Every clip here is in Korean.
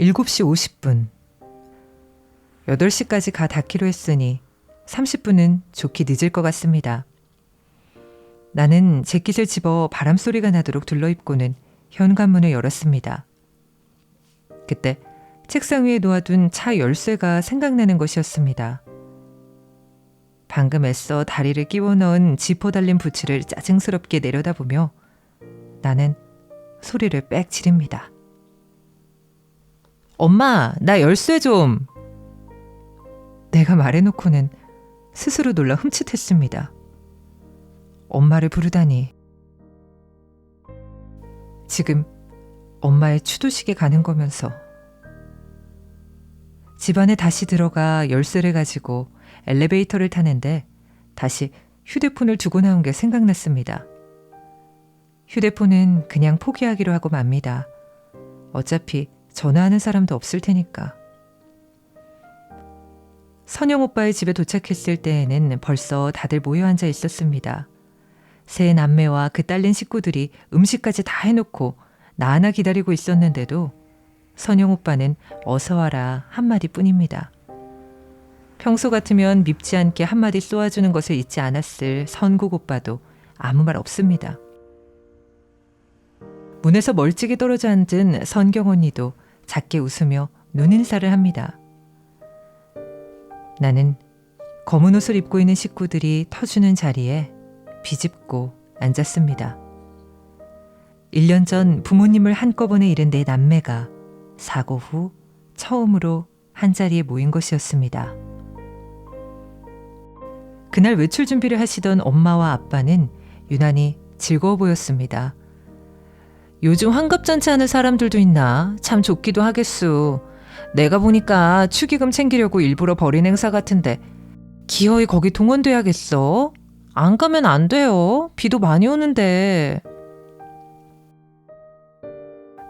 7시 50분. 8시까지 가 닿기로 했으니 30분은 좋게 늦을 것 같습니다. 나는 재킷을 집어 바람 소리가 나도록 둘러입고는 현관문을 열었습니다. 그때 책상 위에 놓아둔 차 열쇠가 생각나는 것이었습니다. 방금 애써 다리를 끼워 넣은 지퍼 달린 부츠를 짜증스럽게 내려다보며 나는 소리를 빽 지릅니다. 엄마, 나 열쇠 좀! 내가 말해놓고는 스스로 놀라 흠칫했습니다. 엄마를 부르다니. 지금 엄마의 추도식에 가는 거면서 집안에 다시 들어가 열쇠를 가지고 엘리베이터를 타는데 다시 휴대폰을 두고 나온 게 생각났습니다. 휴대폰은 그냥 포기하기로 하고 맙니다. 어차피 전화하는 사람도 없을 테니까. 선영 오빠의 집에 도착했을 때에는 벌써 다들 모여 앉아 있었습니다. 세 남매와 그 딸린 식구들이 음식까지 다 해놓고 나 하나 기다리고 있었는데도 선영 오빠는 어서 와라 한마디 뿐입니다. 평소 같으면 밉지 않게 한마디 쏘아주는 것을 잊지 않았을 선국 오빠도 아무 말 없습니다. 문에서 멀찍이 떨어져 앉은 선경 언니도 작게 웃으며 눈인사를 합니다. 나는 검은 옷을 입고 있는 식구들이 터주는 자리에 비집고 앉았습니다. 1년 전 부모님을 한꺼번에 잃은 내 남매가 사고 후 처음으로 한 자리에 모인 것이었습니다. 그날 외출 준비를 하시던 엄마와 아빠는 유난히 즐거워 보였습니다. 요즘 환갑잔치 하는 사람들도 있나? 참 좋기도 하겠수. 내가 보니까 축의금 챙기려고 일부러 벌인 행사 같은데 기어이 거기 동원돼야겠어? 안 가면 안 돼요. 비도 많이 오는데.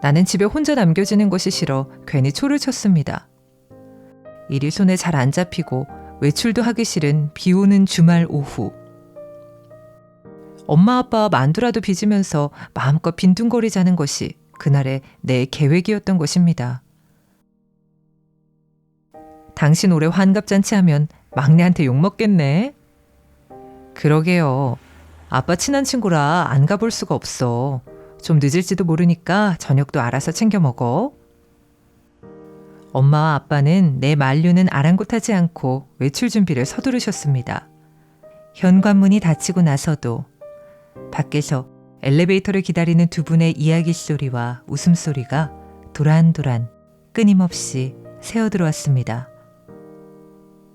나는 집에 혼자 남겨지는 것이 싫어 괜히 초를 쳤습니다. 일이 손에 잘 안 잡히고 외출도 하기 싫은 비 오는 주말 오후. 엄마 아빠 만두라도 빚으면서 마음껏 빈둥거리자는 것이 그날의 내 계획이었던 것입니다. 당신 올해 환갑잔치 하면 막내한테 욕먹겠네. 그러게요. 아빠 친한 친구라 안 가볼 수가 없어. 좀 늦을지도 모르니까 저녁도 알아서 챙겨 먹어. 엄마와 아빠는 내 만류는 아랑곳하지 않고 외출 준비를 서두르셨습니다. 현관문이 닫히고 나서도 밖에서 엘리베이터를 기다리는 두 분의 이야기 소리와 웃음 소리가 도란도란 끊임없이 새어 들어왔습니다.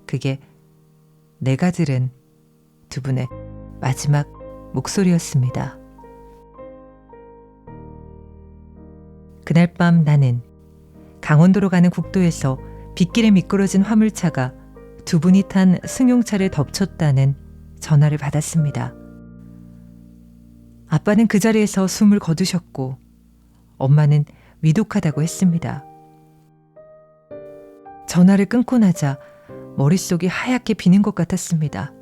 그게 내가 들은 두 분의 마지막 목소리였습니다. 그날 밤 나는 강원도로 가는 국도에서 빗길에 미끄러진 화물차가 두 분이 탄 승용차를 덮쳤다는 전화를 받았습니다. 아빠는 그 자리에서 숨을 거두셨고 엄마는 위독하다고 했습니다. 전화를 끊고 나자 머릿속이 하얗게 비는 것 같았습니다.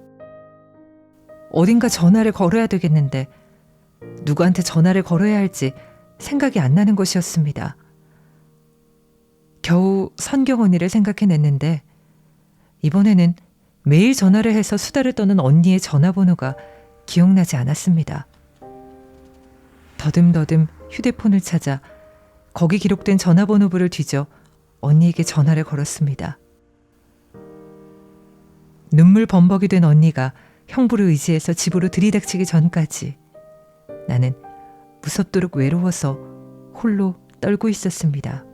어딘가 전화를 걸어야 되겠는데 누구한테 전화를 걸어야 할지 생각이 안 나는 것이었습니다. 겨우 선경 언니를 생각해냈는데 이번에는 매일 전화를 해서 수다를 떠는 언니의 전화번호가 기억나지 않았습니다. 더듬더듬 휴대폰을 찾아 거기 기록된 전화번호부를 뒤져 언니에게 전화를 걸었습니다. 눈물 범벅이 된 언니가 형부를 의지해서 집으로 들이닥치기 전까지 나는 무섭도록 외로워서 홀로 떨고 있었습니다.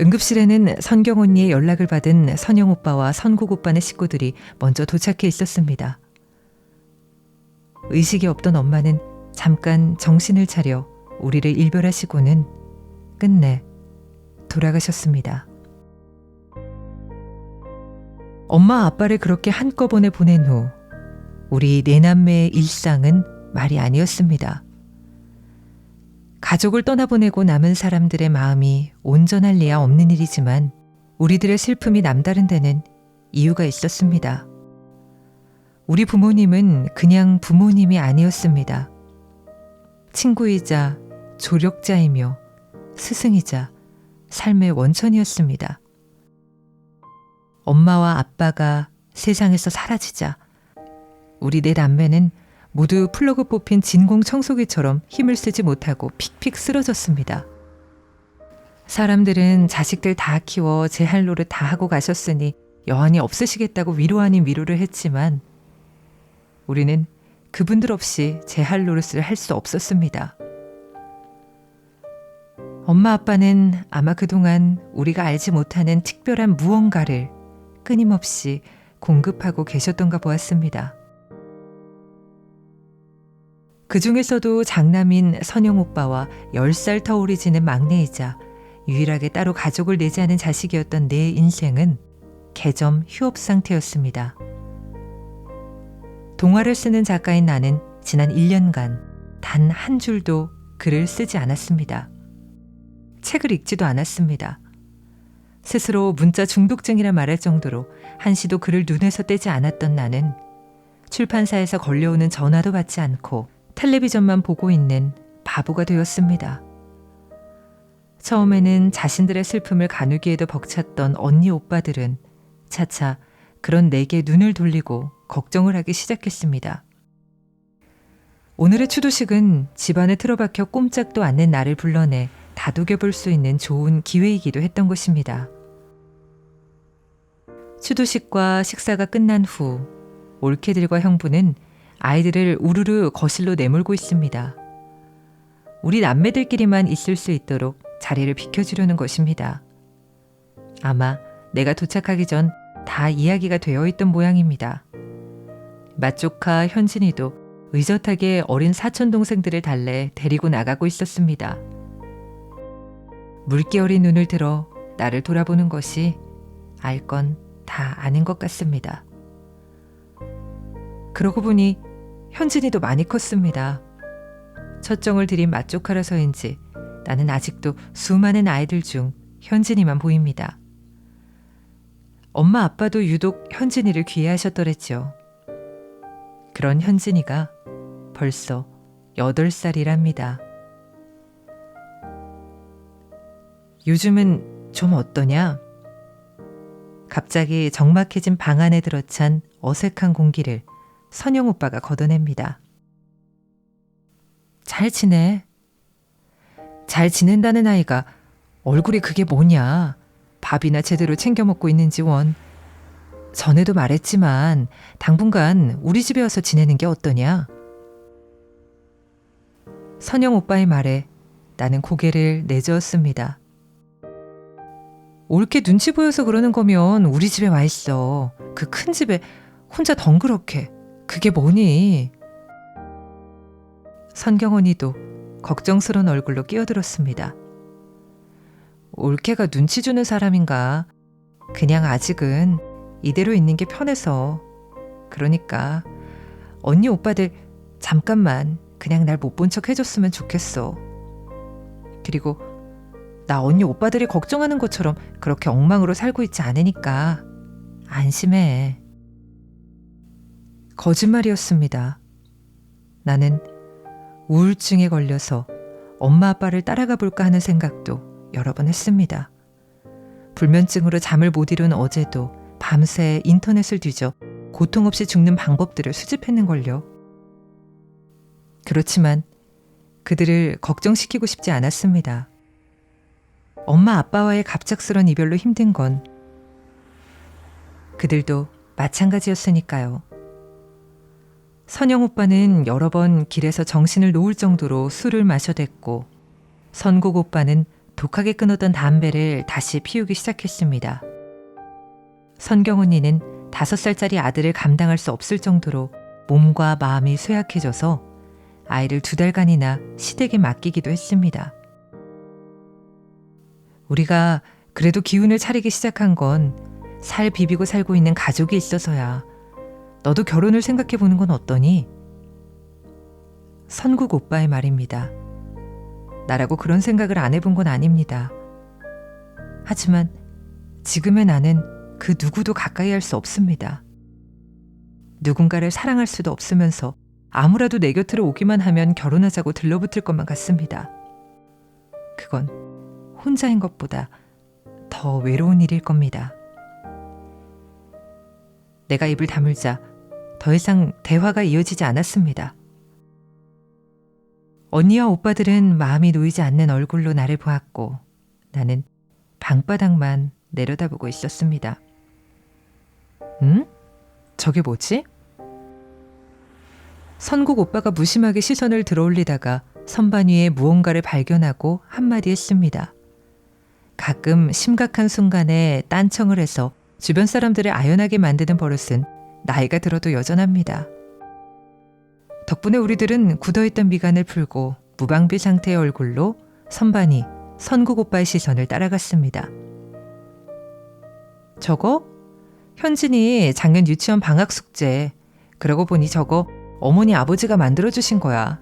응급실에는 선경 언니의 연락을 받은 선영 오빠와 선국 오빠네 식구들이 먼저 도착해 있었습니다. 의식이 없던 엄마는 잠깐 정신을 차려 우리를 일별하시고는 끝내 돌아가셨습니다. 엄마 아빠를 그렇게 한꺼번에 보낸 후 우리 내남매의 일상은 말이 아니었습니다. 가족을 떠나보내고 남은 사람들의 마음이 온전할 리야 없는 일이지만 우리들의 슬픔이 남다른 데는 이유가 있었습니다. 우리 부모님은 그냥 부모님이 아니었습니다. 친구이자 조력자이며 스승이자 삶의 원천이었습니다. 엄마와 아빠가 세상에서 사라지자 우리 네 남매는 모두 플러그 뽑힌 진공 청소기처럼 힘을 쓰지 못하고 픽픽 쓰러졌습니다. 사람들은 자식들 다 키워 제 할 노릇 다 하고 가셨으니 여한이 없으시겠다고 위로 아닌 위로를 했지만 우리는 그분들 없이 제할 노릇을 할 수 없었습니다. 엄마 아빠는 아마 그동안 우리가 알지 못하는 특별한 무언가를 끊임없이 공급하고 계셨던가 보았습니다. 그 중에서도 장남인 선영 오빠와 10살 터울이 지는 막내이자 유일하게 따로 가족을 내지 않은 자식이었던 내 인생은 개점 휴업 상태였습니다. 동화를 쓰는 작가인 나는 지난 1년간 단 한 줄도 글을 쓰지 않았습니다. 책을 읽지도 않았습니다. 스스로 문자 중독증이라 말할 정도로 한시도 글을 눈에서 떼지 않았던 나는 출판사에서 걸려오는 전화도 받지 않고 텔레비전만 보고 있는 바보가 되었습니다. 처음에는 자신들의 슬픔을 가누기에도 벅찼던 언니 오빠들은 차차 그런 내게 눈을 돌리고 걱정을 하기 시작했습니다. 오늘의 추도식은 집안에 틀어박혀 꼼짝도 않는 나를 불러내 다독여 볼 수 있는 좋은 기회이기도 했던 것입니다. 추도식과 식사가 끝난 후 올케들과 형부는 아이들을 우르르 거실로 내몰고 있습니다. 우리 남매들끼리만 있을 수 있도록 자리를 비켜주려는 것입니다. 아마 내가 도착하기 전 다 이야기가 되어 있던 모양입니다. 맛조카 현진이도 의젓하게 어린 사촌 동생들을 달래 데리고 나가고 있었습니다. 물결이 눈을 들어 나를 돌아보는 것이 알 건 다 아는 것 같습니다. 그러고 보니 현진이도 많이 컸습니다. 첫정을 들인 맛조카라서인지 나는 아직도 수많은 아이들 중 현진이만 보입니다. 엄마 아빠도 유독 현진이를 귀해하셨더랬죠. 그런 현진이가 벌써 8살이랍니다. 요즘은 좀 어떠냐? 갑자기 적막해진 방 안에 들어찬 어색한 공기를 선영 오빠가 걷어냅니다. 잘 지내. 잘 지낸다는 아이가 얼굴이 그게 뭐냐. 밥이나 제대로 챙겨 먹고 있는지 원. 전에도 말했지만 당분간 우리 집에 와서 지내는 게 어떠냐? 선영 오빠의 말에 나는 고개를 내저었습니다. 옳게 눈치 보여서 그러는 거면 우리 집에 와 있어. 그 큰 집에 혼자 덩그렇게. 그게 뭐니? 선경언니도 걱정스러운 얼굴로 끼어들었습니다. 올케가 눈치 주는 사람인가? 그냥 아직은 이대로 있는 게 편해서. 그러니까 언니 오빠들 잠깐만 그냥 날 못 본 척 해줬으면 좋겠어. 그리고 나 언니 오빠들이 걱정하는 것처럼 그렇게 엉망으로 살고 있지 않으니까 안심해. 거짓말이었습니다. 나는 우울증에 걸려서 엄마 아빠를 따라가 볼까 하는 생각도 여러 번 했습니다. 불면증으로 잠을 못 이룬 어제도 밤새 인터넷을 뒤져 고통 없이 죽는 방법들을 수집했는걸요. 그렇지만 그들을 걱정시키고 싶지 않았습니다. 엄마 아빠와의 갑작스런 이별로 힘든 건 그들도 마찬가지였으니까요. 선영 오빠는 여러 번 길에서 정신을 놓을 정도로 술을 마셔댔고 선국 오빠는 독하게 끊었던 담배를 다시 피우기 시작했습니다. 선경 언니는 다섯 살짜리 아들을 감당할 수 없을 정도로 몸과 마음이 쇠약해져서 아이를 두 달간이나 시댁에 맡기기도 했습니다. 우리가 그래도 기운을 차리기 시작한 건 살 비비고 살고 있는 가족이 있어서야. 너도 결혼을 생각해 보는 건 어떠니? 선국 오빠의 말입니다. 나라고 그런 생각을 안 해본 건 아닙니다. 하지만 지금의 나는 그 누구도 가까이 할 수 없습니다. 누군가를 사랑할 수도 없으면서 아무라도 내 곁으로 오기만 하면 결혼하자고 들러붙을 것만 같습니다. 그건 혼자인 것보다 더 외로운 일일 겁니다. 내가 입을 다물자 더 이상 대화가 이어지지 않았습니다. 언니와 오빠들은 마음이 놓이지 않는 얼굴로 나를 보았고 나는 방바닥만 내려다보고 있었습니다. 응? 저게 뭐지? 선국 오빠가 무심하게 시선을 들어올리다가 선반 위에 무언가를 발견하고 한마디 했습니다. 가끔 심각한 순간에 딴청을 해서 주변 사람들을 아연하게 만드는 버릇은 나이가 들어도 여전합니다. 덕분에 우리들은 굳어있던 미간을 풀고 무방비 상태의 얼굴로 선반이 선국 오빠의 시선을 따라갔습니다. 저거? 현진이 작년 유치원 방학 숙제. 그러고 보니 저거 어머니 아버지가 만들어주신 거야.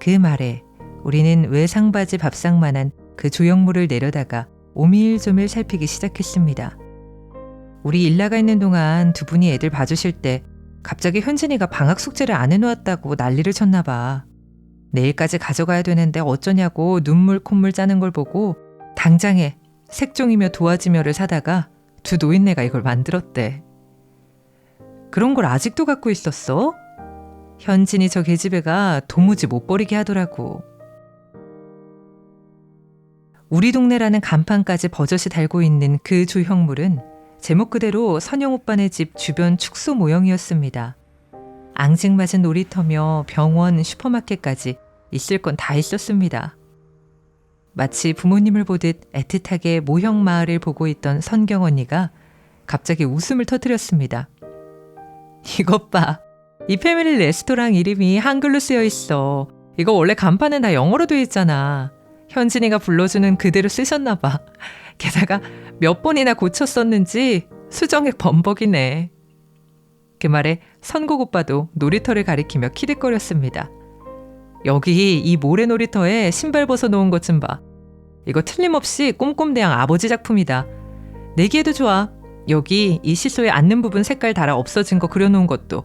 그 말에 우리는 외상바지 밥상만한 그 조형물을 내려다가 오밀조밀 살피기 시작했습니다. 우리 일 나가 있는 동안 두 분이 애들 봐주실 때 갑자기 현진이가 방학 숙제를 안 해놓았다고 난리를 쳤나 봐. 내일까지 가져가야 되는데 어쩌냐고 눈물 콧물 짜는 걸 보고 당장에 색종이며 도화지며를 사다가 두 노인네가 이걸 만들었대. 그런 걸 아직도 갖고 있었어? 현진이 저 계집애가 도무지 못 버리게 하더라고. 우리 동네라는 간판까지 버젓이 달고 있는 그 조형물은 제목 그대로 선영 오빠네 집 주변 축소 모형이었습니다. 앙증맞은 놀이터며 병원, 슈퍼마켓까지 있을 건 다 있었습니다. 마치 부모님을 보듯 애틋하게 모형 마을을 보고 있던 선경 언니가 갑자기 웃음을 터뜨렸습니다. 이것 봐. 이 패밀리 레스토랑 이름이 한글로 쓰여 있어. 이거 원래 간판은 다 영어로 돼 있잖아. 현진이가 불러주는 그대로 쓰셨나 봐. 게다가 몇 번이나 고쳤었는지 수정액 범벅이네. 그 말에 선곡 오빠도 놀이터를 가리키며 키득거렸습니다. 여기 이 모래 놀이터에 신발 벗어 놓은 것 좀 봐. 이거 틀림없이 꼼꼼대양 아버지 작품이다. 내기에도 좋아. 여기 이 시소에 앉는 부분 색깔 달아 없어진 거 그려놓은 것도.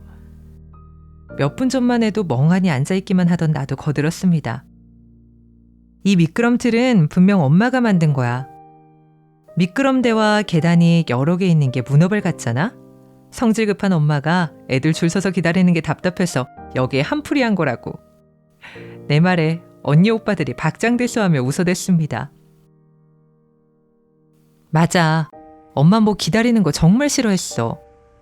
몇 분 전만 해도 멍하니 앉아있기만 하던 나도 거들었습니다. 이 미끄럼틀은 분명 엄마가 만든 거야. 미끄럼대와 계단이 여러 개 있는 게 문어발 같잖아? 성질 급한 엄마가 애들 줄 서서 기다리는 게 답답해서 여기에 한풀이 한 거라고. 내 말에 언니 오빠들이 박장대소하며 웃어댔습니다. 맞아. 엄마 뭐 기다리는 거 정말 싫어했어.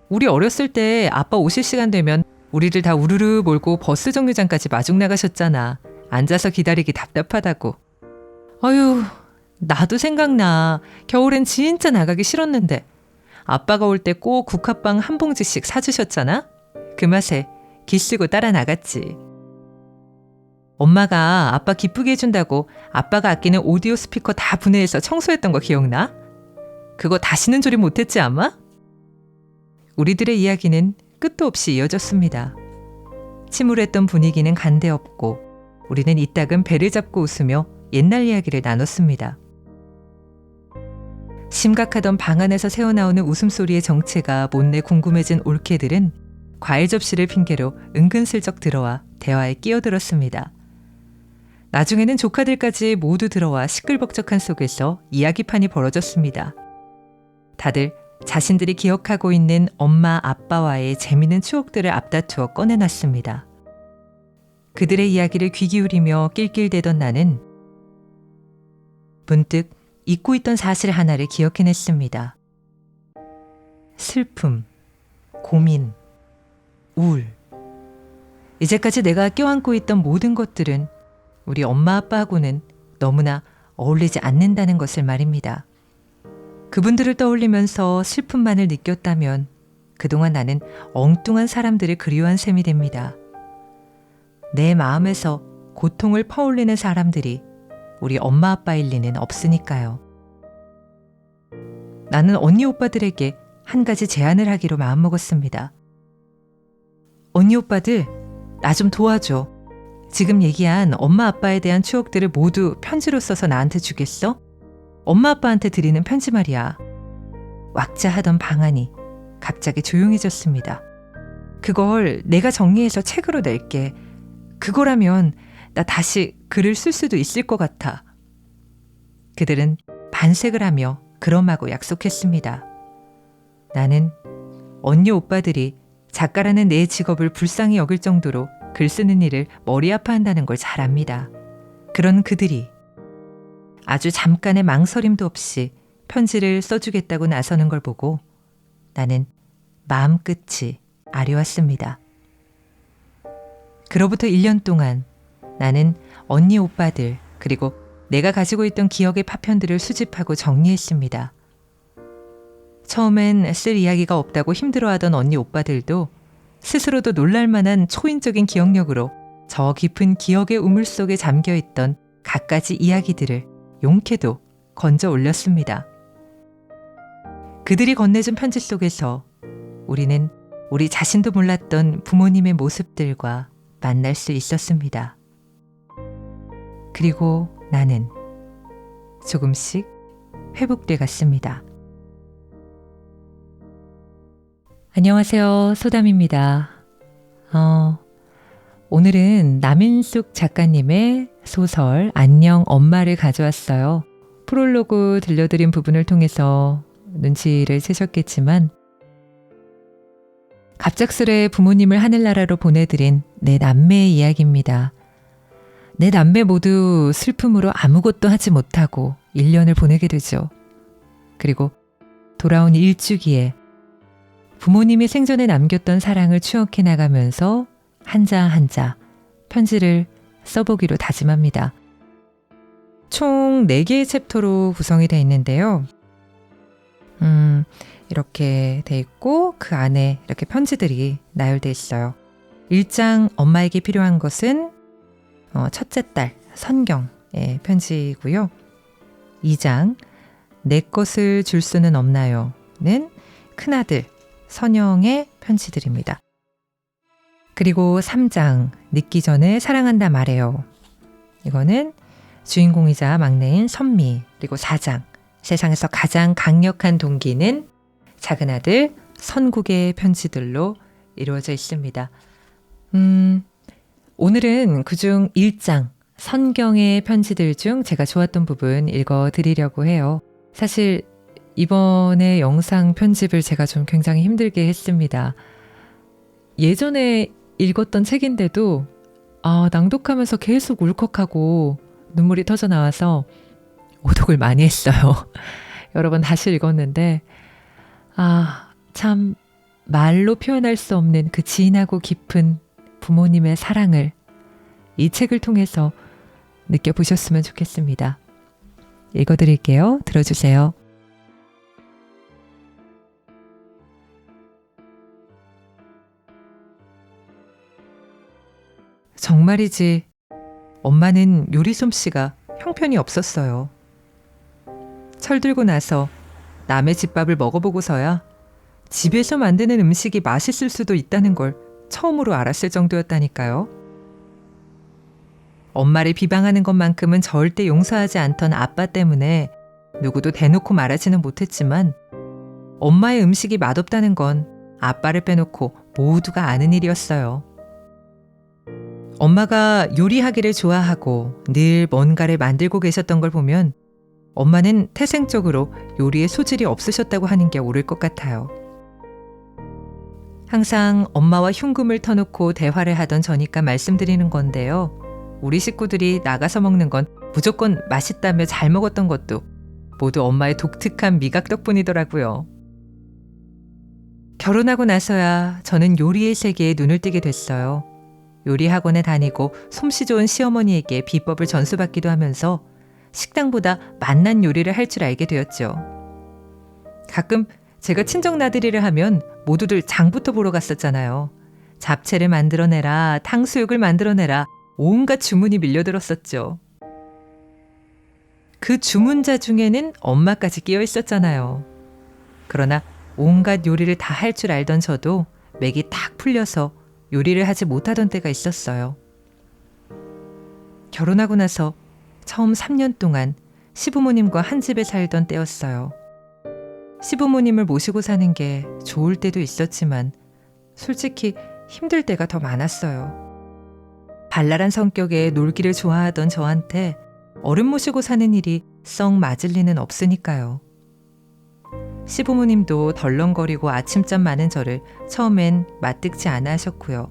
우리 어렸을 때 아빠 오실 시간 되면 우리들 다 우르르 몰고 버스 정류장까지 마중 나가셨잖아. 앉아서 기다리기 답답하다고. 어휴, 나도 생각나. 겨울엔 진짜 나가기 싫었는데. 아빠가 올 때 꼭 국화빵 한 봉지씩 사주셨잖아? 그 맛에 기쓰고 따라 나갔지. 엄마가 아빠 기쁘게 해준다고 아빠가 아끼는 오디오 스피커 다 분해해서 청소했던 거 기억나? 그거 다시는 조립 못했지 아마? 우리들의 이야기는 끝도 없이 이어졌습니다. 침울했던 분위기는 간데없고 우리는 이따금 배를 잡고 웃으며 옛날 이야기를 나눴습니다. 심각하던 방 안에서 새어나오는 웃음소리의 정체가 못내 궁금해진 올케들은 과일 접시를 핑계로 은근슬쩍 들어와 대화에 끼어들었습니다. 나중에는 조카들까지 모두 들어와 시끌벅적한 속에서 이야기판이 벌어졌습니다. 다들 자신들이 기억하고 있는 엄마 아빠와의 재미있는 추억들을 앞다투어 꺼내놨습니다. 그들의 이야기를 귀 기울이며 낄낄대던 나는 문득 잊고 있던 사실 하나를 기억해냈습니다. 슬픔, 고민, 우울. 이제까지 내가 껴안고 있던 모든 것들은 우리 엄마 아빠하고는 너무나 어울리지 않는다는 것을 말입니다. 그분들을 떠올리면서 슬픔만을 느꼈다면 그동안 나는 엉뚱한 사람들을 그리워한 셈이 됩니다. 내 마음에서 고통을 퍼올리는 사람들이 우리 엄마 아빠일 리는 없으니까요. 나는 언니 오빠들에게 한 가지 제안을 하기로 마음먹었습니다. 언니 오빠들, 나 좀 도와줘. 지금 얘기한 엄마 아빠에 대한 추억들을 모두 편지로 써서 나한테 주겠어? 엄마 아빠한테 드리는 편지 말이야. 왁자하던 방안이 갑자기 조용해졌습니다. 그걸 내가 정리해서 책으로 낼게. 그거라면 나 다시 글을 쓸 수도 있을 것 같아. 그들은 반색을 하며 그럼하고 약속했습니다. 나는 언니 오빠들이 작가라는 내 직업을 불쌍히 여길 정도로 글 쓰는 일을 머리 아파한다는 걸 잘 압니다. 그런 그들이 아주 잠깐의 망설임도 없이 편지를 써주겠다고 나서는 걸 보고 나는 마음끝이 아려왔습니다. 그로부터 1년 동안 나는 언니 오빠들 그리고 내가 가지고 있던 기억의 파편들을 수집하고 정리했습니다. 처음엔 쓸 이야기가 없다고 힘들어하던 언니 오빠들도 스스로도 놀랄만한 초인적인 기억력으로 저 깊은 기억의 우물 속에 잠겨 있던 갖가지 이야기들을 용케도 건져 올렸습니다. 그들이 건네준 편지 속에서 우리는 우리 자신도 몰랐던 부모님의 모습들과 만날 수 있었습니다. 그리고 나는 조금씩 회복돼 갔습니다. 안녕하세요. 소담입니다. 어, 오늘은 남인숙 작가님의 소설 안녕 엄마를 가져왔어요. 프롤로그 들려드린 부분을 통해서 눈치를 채셨겠지만 갑작스레 부모님을 하늘나라로 보내드린 내 남매의 이야기입니다. 내 남매 모두 슬픔으로 아무것도 하지 못하고 1년을 보내게 되죠. 그리고 돌아온 일주기에 부모님이 생전에 남겼던 사랑을 추억해 나가면서 한자 한자 편지를 써보기로 다짐합니다. 총 4개의 챕터로 구성이 되어 있는데요. 음, 이렇게 돼 있고 그 안에 이렇게 편지들이 나열돼 있어요. 1장 엄마에게 필요한 것은 어, 첫째 딸 선경의 편지고요. 2장 내 것을 줄 수는 없나요?는 큰아들 선영의 편지들입니다. 그리고 3장 늦기 전에 사랑한다 말해요. 이거는 주인공이자 막내인 선미 그리고 4장 세상에서 가장 강력한 동기는 작은 아들 선국의 편지들로 이루어져 있습니다. 음, 오늘은 그중 1장 선경의 편지들 중 제가 좋았던 부분 읽어 드리려고 해요. 사실 이번에 영상 편집을 제가 좀 굉장히 힘들게 했습니다. 예전에 읽었던 책인데도 아, 낭독하면서 계속 울컥하고 눈물이 터져 나와서 오독을 많이 했어요. 여러 번 다시 읽었는데 아, 참 말로 표현할 수 없는 그 진하고 깊은 부모님의 사랑을 이 책을 통해서 느껴보셨으면 좋겠습니다. 읽어드릴게요. 들어주세요. 정말이지. 엄마는 요리 솜씨가 형편이 없었어요. 철들고 나서 남의 집밥을 먹어보고서야 집에서 만드는 음식이 맛있을 수도 있다는 걸 처음으로 알았을 정도였다니까요. 엄마를 비방하는 것만큼은 절대 용서하지 않던 아빠 때문에 누구도 대놓고 말하지는 못했지만 엄마의 음식이 맛없다는 건 아빠를 빼놓고 모두가 아는 일이었어요. 엄마가 요리하기를 좋아하고 늘 뭔가를 만들고 계셨던 걸 보면 엄마는 태생적으로 요리에 소질이 없으셨다고 하는 게 옳을 것 같아요. 항상 엄마와 흉금을 터놓고 대화를 하던 저니까 말씀드리는 건데요. 우리 식구들이 나가서 먹는 건 무조건 맛있다며 잘 먹었던 것도 모두 엄마의 독특한 미각 덕분이더라고요. 결혼하고 나서야 저는 요리의 세계에 눈을 뜨게 됐어요. 요리 학원에 다니고 솜씨 좋은 시어머니에게 비법을 전수받기도 하면서 식당보다 맛난 요리를 할 줄 알게 되었죠. 가끔 제가 친정 나들이를 하면 모두들 장부터 보러 갔었잖아요. 잡채를 만들어내라, 탕수육을 만들어내라, 온갖 주문이 밀려들었었죠. 그 주문자 중에는 엄마까지 끼어 있었잖아요. 그러나 온갖 요리를 다 할 줄 알던 저도 맥이 탁 풀려서 요리를 하지 못하던 때가 있었어요. 결혼하고 나서 처음 3년 동안 시부모님과 한 집에 살던 때였어요. 시부모님을 모시고 사는 게 좋을 때도 있었지만 솔직히 힘들 때가 더 많았어요. 발랄한 성격에 놀기를 좋아하던 저한테 어른 모시고 사는 일이 썩 맞을 리는 없으니까요. 시부모님도 덜렁거리고 아침잠 많은 저를 처음엔 맞득지 않아 하셨고요.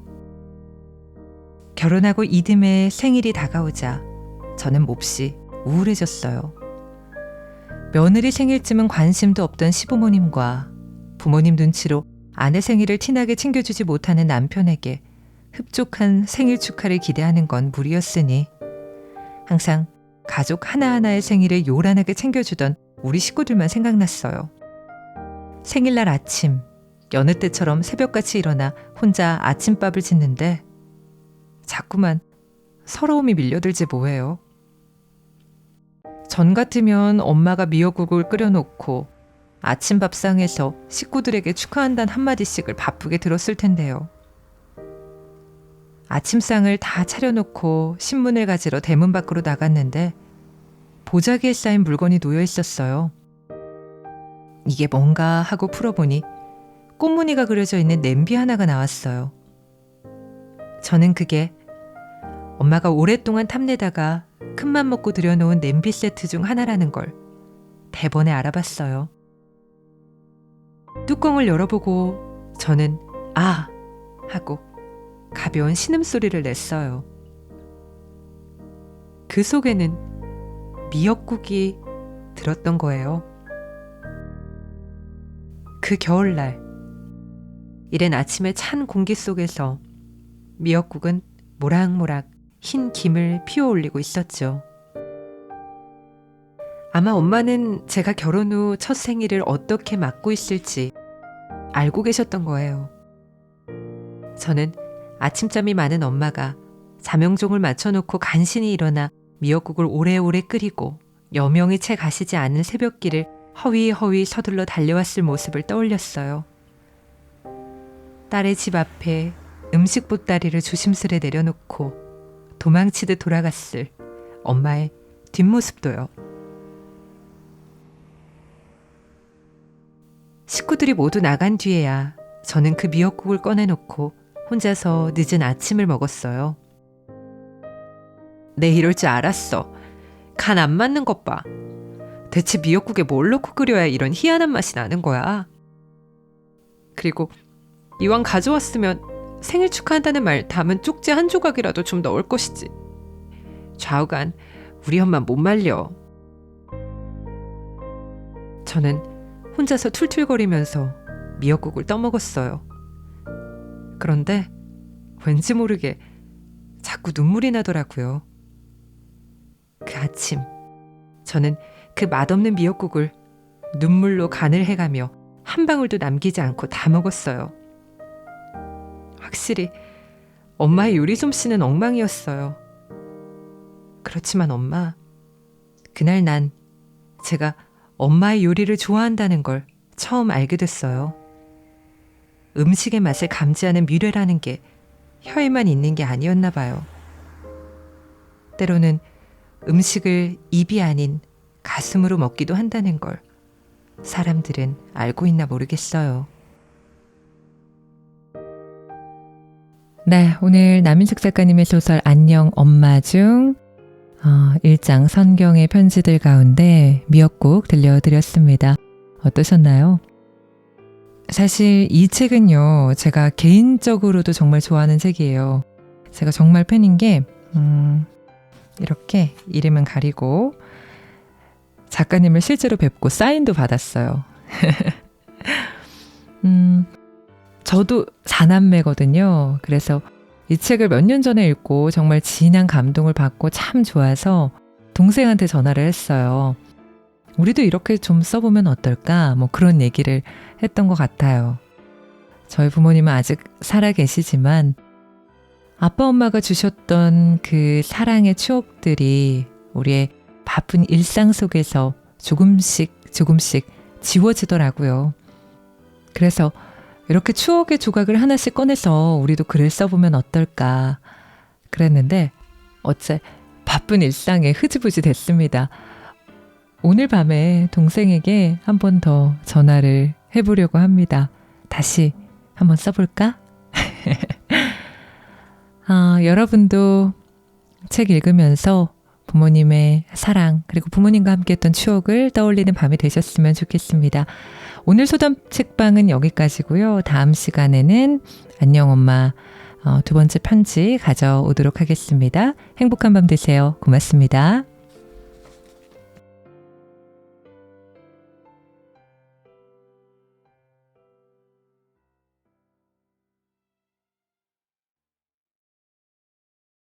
결혼하고 이듬해 생일이 다가오자 저는 몹시 우울해졌어요. 며느리 생일쯤은 관심도 없던 시부모님과 부모님 눈치로 아내 생일을 티나게 챙겨주지 못하는 남편에게 흡족한 생일 축하를 기대하는 건 무리였으니 항상 가족 하나하나의 생일을 요란하게 챙겨주던 우리 식구들만 생각났어요. 생일날 아침, 여느 때처럼 새벽같이 일어나 혼자 아침밥을 짓는데 자꾸만 서러움이 밀려들지 뭐예요. 전 같으면 엄마가 미역국을 끓여놓고 아침 밥상에서 식구들에게 축하한다는 한마디씩을 바쁘게 들었을 텐데요. 아침상을 다 차려놓고 신문을 가지러 대문 밖으로 나갔는데 보자기에 쌓인 물건이 놓여 있었어요. 이게 뭔가 하고 풀어보니 꽃무늬가 그려져 있는 냄비 하나가 나왔어요. 저는 그게 엄마가 오랫동안 탐내다가 큰맘 먹고 들여놓은 냄비 세트 중 하나라는 걸 대번에 알아봤어요. 뚜껑을 열어보고 저는 아! 하고 가벼운 신음소리를 냈어요. 그 속에는 미역국이 들었던 거예요. 그 겨울날, 이른 아침에 찬 공기 속에서 미역국은 모락모락 흰 김을 피워 올리고 있었죠. 아마 엄마는 제가 결혼 후 첫 생일을 어떻게 맞고 있을지 알고 계셨던 거예요. 저는 아침잠이 많은 엄마가 자명종을 맞춰놓고 간신히 일어나 미역국을 오래오래 끓이고 여명이 채 가시지 않은 새벽길을 허위허위 서둘러 달려왔을 모습을 떠올렸어요. 딸의 집 앞에 음식 보따리를 조심스레 내려놓고 도망치듯 돌아갔을 엄마의 뒷모습도요. 식구들이 모두 나간 뒤에야 저는 그 미역국을 꺼내놓고 혼자서 늦은 아침을 먹었어요. 내 이럴 줄 알았어. 간 안 맞는 것 봐. 대체 미역국에 뭘 넣고 끓여야 이런 희한한 맛이 나는 거야. 그리고 이왕 가져왔으면 생일 축하한다는 말 담은 쪽지 한 조각이라도 좀 넣을 것이지. 좌우간 우리 엄마 못 말려. 저는 혼자서 툴툴거리면서 미역국을 떠먹었어요. 그런데 왠지 모르게 자꾸 눈물이 나더라고요. 그 아침, 저는 그 맛없는 미역국을 눈물로 간을 해가며 한 방울도 남기지 않고 다 먹었어요. 확실히 엄마의 요리 솜씨는 엉망이었어요. 그렇지만 엄마, 그날 난 제가 엄마의 요리를 좋아한다는 걸 처음 알게 됐어요. 음식의 맛을 감지하는 미래라는 게 혀에만 있는 게 아니었나 봐요. 때로는 음식을 입이 아닌 가슴으로 먹기도 한다는 걸 사람들은 알고 있나 모르겠어요. 네, 오늘 남인숙 작가님의 소설 안녕 엄마 중 어, 1장 선경의 편지들 가운데 미역국 들려드렸습니다. 어떠셨나요? 사실 이 책은요, 제가 개인적으로도 정말 좋아하는 책이에요. 제가 정말 팬인 게, 음, 이렇게 이름은 가리고, 작가님을 실제로 뵙고 사인도 받았어요. 음, 저도 사남매거든요. 그래서 이 책을 몇 년 전에 읽고 정말 진한 감동을 받고 참 좋아서 동생한테 전화를 했어요. 우리도 이렇게 좀 써보면 어떨까? 뭐 그런 얘기를 했던 것 같아요. 저희 부모님은 아직 살아 계시지만 아빠 엄마가 주셨던 그 사랑의 추억들이 우리의 바쁜 일상 속에서 조금씩 조금씩 지워지더라고요. 그래서 이렇게 추억의 조각을 하나씩 꺼내서 우리도 글을 써보면 어떨까 그랬는데 어째 바쁜 일상에 흐지부지 됐습니다. 오늘 밤에 동생에게 한 번 더 전화를 해보려고 합니다. 다시 한번 써볼까? 아, 여러분도 책 읽으면서 부모님의 사랑, 그리고 부모님과 함께 했던 추억을 떠올리는 밤이 되셨으면 좋겠습니다. 오늘 소담 책방은 여기까지고요. 다음 시간에는 안녕 엄마 어, 두 번째 편지 가져오도록 하겠습니다. 행복한 밤 되세요. 고맙습니다.